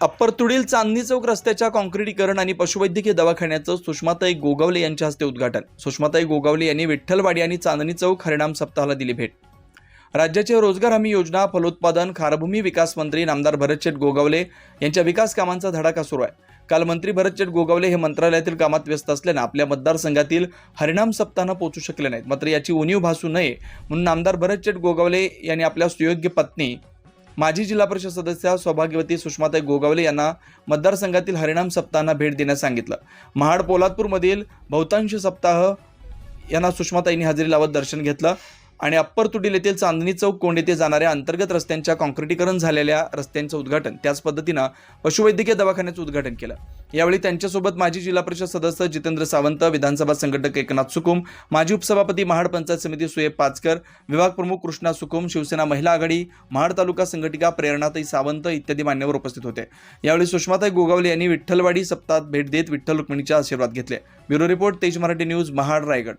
अप्परतुडील चांदणी चौक रस्त्याच्या काँक्रीटीकरण आणि पशुवैद्यकीय दवाखान्याचं सुषमाताई गोगावले यांच्या हस्ते उद्घाटन. सुषमाताई गोगावले यांनी विठ्ठलवाडी आणि चांदणी चौक हरिणाम सप्ताहाला दिली भेट. राज्याचे रोजगार हमी योजना फलोत्पादन खारभूमी विकास मंत्री नामदार भरतशेठ गोगावले यांच्या विकास कामांचा धडाका सुरू आहे. काल मंत्री भरतशेठ गोगावले हे मंत्रालयातील कामात व्यस्त असल्यानं आपल्या मतदारसंघातील हरिणाम सप्ताहानं पोहोचू शकले नाहीत. मात्र याची उणीव भासू नये म्हणून नामदार भरतशेठ गोगावले यांनी आपल्या सुयोग्य पत्नी माजी जिल्हा परिषद सदस्या सौभाग्यवती सुषमाताई गोगावले यांना मतदारसंघातील हरिणाम सप्ताहांना भेट देण्यास सांगितलं. महाड पोलादपूरमधील बहुतांश सप्ताह यांना सुषमाताईंनी हजेरी लावत दर्शन घेतलं. आणि अप्पर तुटील येथील चांदणी चौक कोंड येथे जाणाऱ्या अंतर्गत रस्त्यांच्या काँक्रिटीकरण झालेल्या रस्त्यांचं उद्घाटन त्याच पद्धतीनं पशुवैद्यकीय दवाखान्याचं उद्घाटन केलं. यावेळी त्यांच्यासोबत माजी जिल्हा परिषद सदस्य जितेंद्र सावंत विधानसभा संघटक एकनाथ सुकुम माजी उपसभापती महाड पंचायत समिती सुयेब पाचकर विभाग प्रमुख कृष्णा सुकुम शिवसेना महिला आघाडी महाड तालुका संघटिका प्रेरणाताई सावंत इत्यादी मान्यवर उपस्थित होते. यावेळी सुषमाताई गोगावले यांनी विठ्ठलवाडी सप्ताहात भेट देत विठ्ठल रुक्मिणीचे आशीर्वाद घेतले. ब्युरो रिपोर्ट तेज मराठी न्यूज महाड रायगड.